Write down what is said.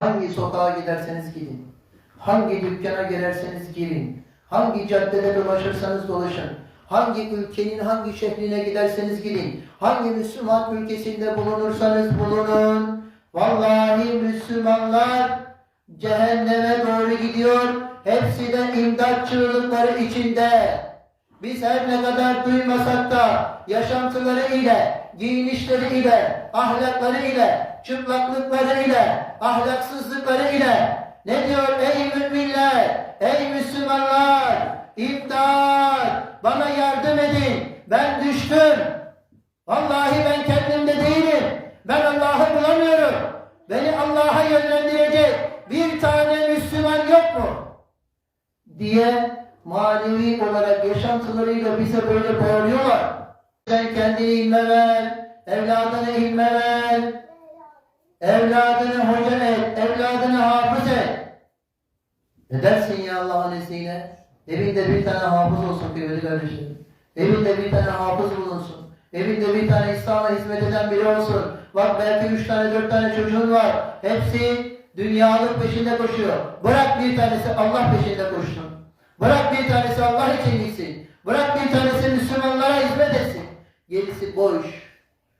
Hangi sokağa giderseniz gidin. Hangi dükkana girerseniz girin. Hangi caddede dolaşırsanız dolaşın. Hangi ülkenin hangi şehrine giderseniz gidin. Hangi Müslüman ülkesinde bulunursanız bulunun. Vallahi Müslümanlar cehenneme doğru gidiyor. Hepsi de imdat çığlıkları içinde. Biz her ne kadar duymasak da yaşantıları ile, giyinişleri ile, ahlakları ile, çıplaklıkları ile, ahlaksızlıkları ile ne diyor ey müminler, ey Müslümanlar, imdat, bana yardım edin, ben düştüm. Vallahi ben kendimde değilim, ben Allah'ı bulamıyorum. Beni Allah'a yönlendirecek bir tane Müslüman yok mu? diye manevi olarak yaşantılarıyla bize böyle bağırıyorlar. Sen kendini ilme ver, evladını ilme ver, evladını hoca et, evladını hafız et. Ne dersin ya Allah'ın izniyle? Evinde bir tane hafız olsun kıymetli kardeşlerim. Evinde bir tane hafız bulunsun. Evinde bir tane İslam'a hizmet eden biri olsun. Bak belki üç tane dört tane çocuğun var. Hepsi dünyalık peşinde koşuyor. Bırak bir tanesi Allah peşinde koşsun. Bırak bir tanesi Allah için gitsin. Bırak bir tanesi Müslümanlara hizmet etsin. Gerisi boş.